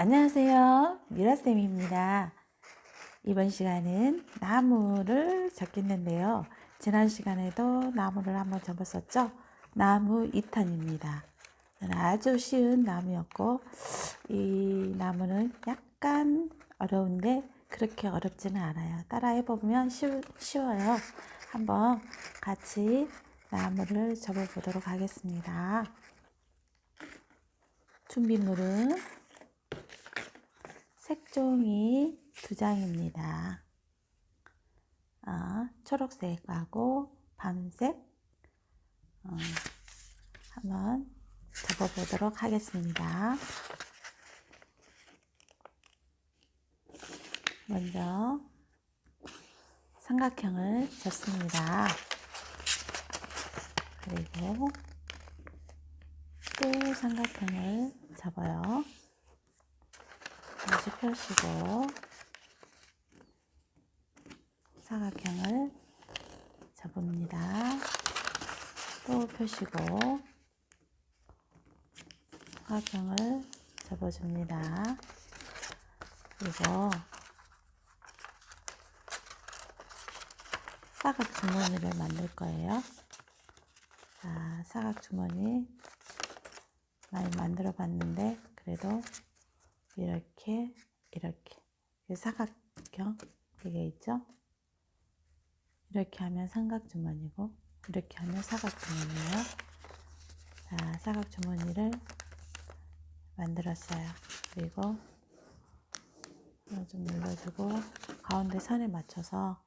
안녕하세요. 미라쌤입니다. 이번 시간은 나무를 접겠는데요. 지난 시간에도 나무를 한번 접었었죠? 나무 2탄입니다. 아주 쉬운 나무였고, 이 나무는 약간 어려운데 그렇게 어렵지는 않아요. 따라해보면 쉬, 쉬워요. 한번 같이 나무를 접어보도록 하겠습니다. 준비물은 색종이 두 장입니다. 아, 초록색하고 밤색 어, 한번 접어보도록 하겠습니다. 먼저 삼각형을 접습니다. 그리고 또 삼각형을 접어요. 다시 펴시고 사각형을 접습니다. 또 펴시고 사각형을 접어줍니다. 그리고 사각 주머니를 만들 거예요. 자, 사각 주머니 많이 만들어 봤는데 그래도 이렇게 이렇게 사각형 이게 있죠? 이렇게 하면 삼각 주머니고 이렇게 하면 사각 주머니예요. 자, 사각 주머니를 만들었어요. 그리고 좀 눌러주고 가운데 선에 맞춰서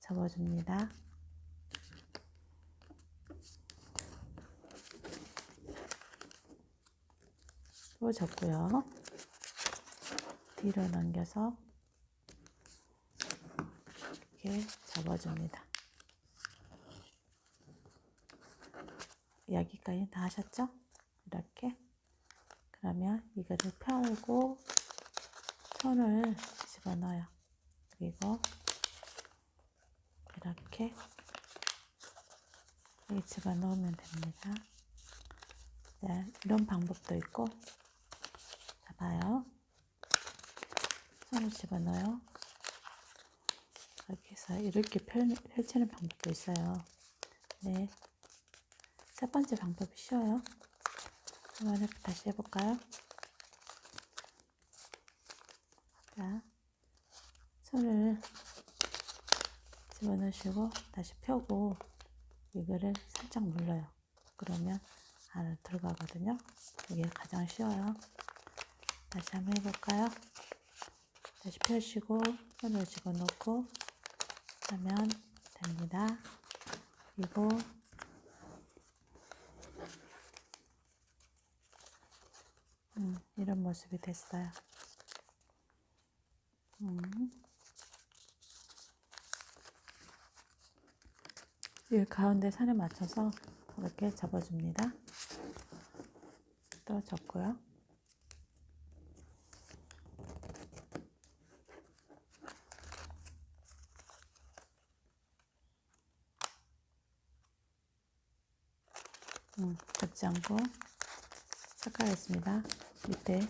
접어줍니다. 또 접고요. 뒤로 넘겨서 이렇게 접어줍니다. 여기까지 다 하셨죠? 이렇게 그러면 이거를 펴고 손을 집어넣어요. 그리고 이렇게 여기 집어넣으면 됩니다. 네, 이런 방법도 있고 잡아요. 손을 집어넣어요. 이렇게 해서 이렇게 펼, 펼치는 방법도 있어요. 네. 첫 번째 방법이 쉬워요. 한번 다시 해볼까요? 자, 손을 집어넣으시고 다시 펴고 이거를 살짝 눌러요. 그러면 안으로 들어가거든요. 이게 가장 쉬워요. 다시 한번 해볼까요? 다시 펴시고 손을 집어넣고 하면 됩니다. 그리고 음, 이런 모습이 됐어요. 음. 이 가운데 선에 맞춰서 이렇게 접어줍니다. 또 접고요. 음, 접지 않고 삭가겠습니다. 밑에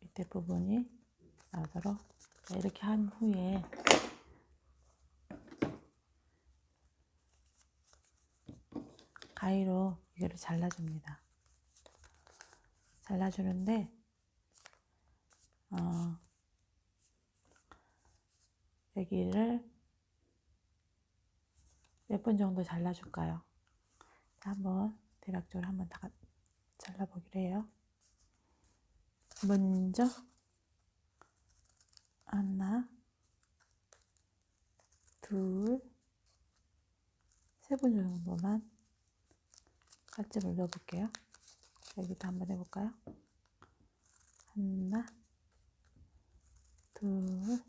밑에 부분이 나오도록 이렇게 한 후에 가위로 이거를 잘라줍니다. 잘라주는데 어, 여기를 몇 번 정도 잘라줄까요? 한번 대략적으로 한번 다 잘라보기로 해요. 먼저 하나, 둘, 세번 정도만 칼집을 넣어볼게요. 여기도 한번 해볼까요? 하나, 둘,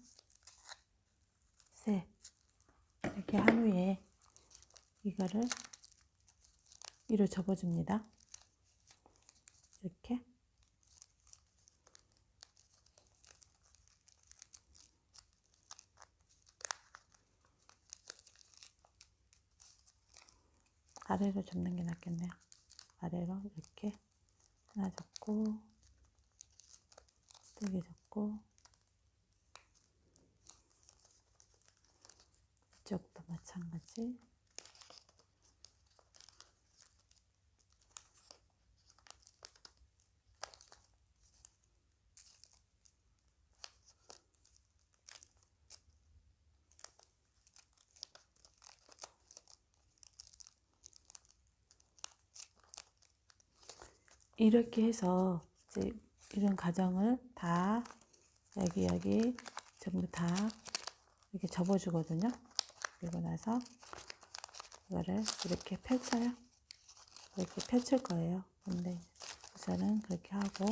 셋. 이렇게 한 후에 이거를 위로 접어줍니다. 이렇게. 아래로 접는 게 낫겠네요. 아래로 이렇게 하나 접고 두 개 접고 이쪽도 마찬가지 이렇게 해서 이제 이런 과정을 다 여기 여기 전부 다 이렇게 접어주거든요. 그리고 나서 이거를 이렇게 펼쳐요. 이렇게 펼칠 거예요. 근데 우선은 그렇게 하고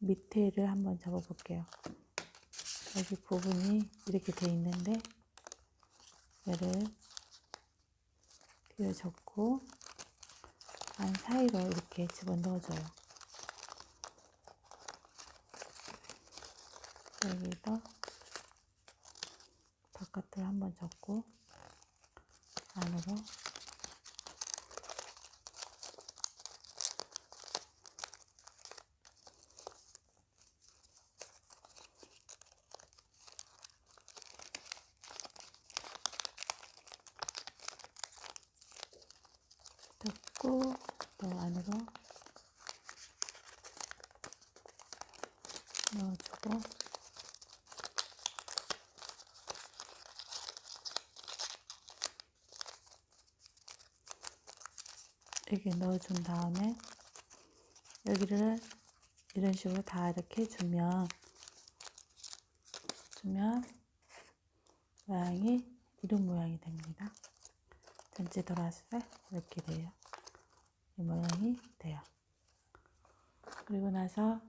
밑에를 한번 접어 볼게요. 여기 부분이 이렇게 돼 있는데 얘를 뒤로 접고 안 사이로 이렇게 집어넣어줘요. 여기도 바깥을 한번 접고 안으로 접고 또 안으로 넣어주고 이렇게 넣어준 다음에 여기를 이런 식으로 다 이렇게 주면 주면 모양이 이런 모양이 됩니다. 전체 돌았을 때 이렇게 돼요. 이 모양이 돼요. 그리고 나서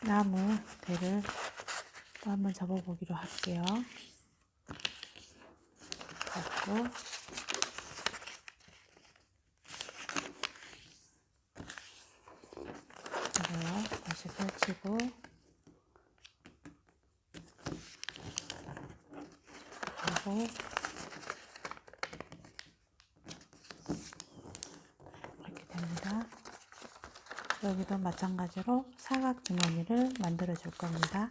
나무 대를 또 한번 접어보기로 할게요. 잡고 이거요. 다시 펼치고 그리고 이렇게 됩니다. 여기도 마찬가지로 사각 주머니를 만들어 줄 겁니다.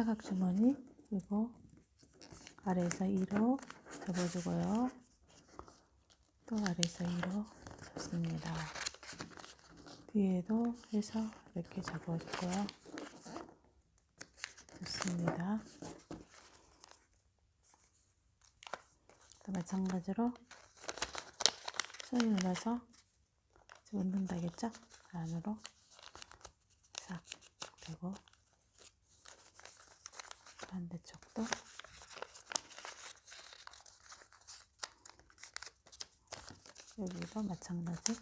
사각 주머니 그리고 아래에서 2로 접어주고요. 또 아래에서 2로 접습니다. 뒤에도 해서 이렇게 접어주고요. 좋습니다. 또 마찬가지로 손을 넣어서 집어넣는다겠죠? 안으로 싹 되고 반대쪽도? 여기도 마찬가지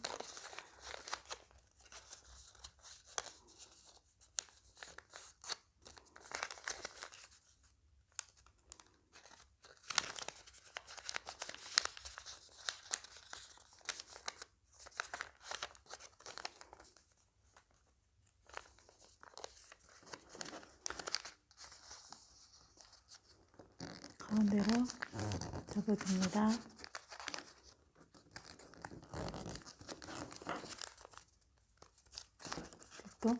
가운데로 접어줍니다. 또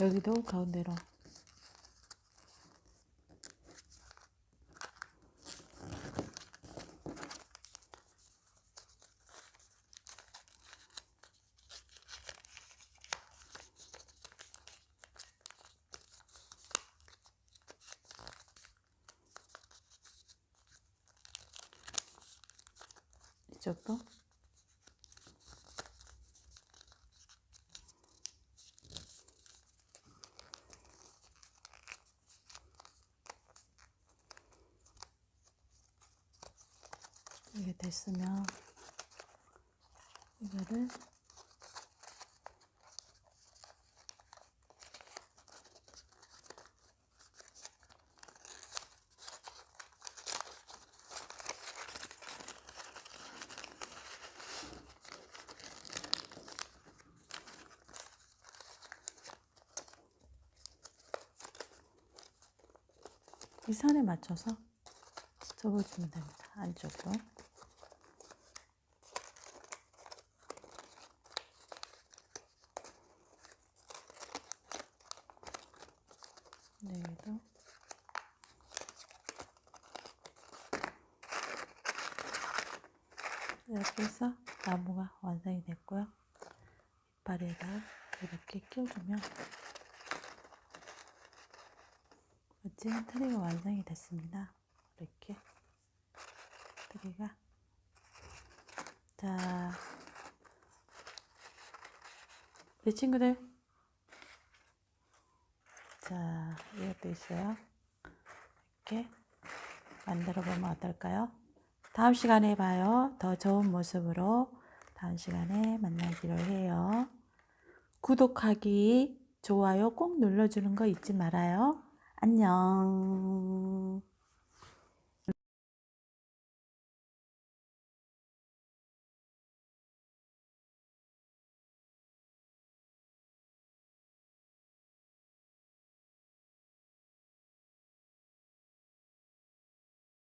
여기도 가운데로 이쪽도 이게 됐으면 이거를 이 선에 맞춰서 접어주면 됩니다. 안쪽으로. 네, 여기도 이렇게 해서 나무가 완성이 됐고요. 이빨에다 이렇게 끼워주면 멋진 트리가 완성이 됐습니다. 이렇게 트리가 자 우리 친구들 자 이것도 있어요. 이렇게 만들어 보면 어떨까요? 다음 시간에 봐요. 더 좋은 모습으로 다음 시간에 만나기로 해요. 구독하기, 좋아요 꼭 눌러주는 거 잊지 말아요. 안녕.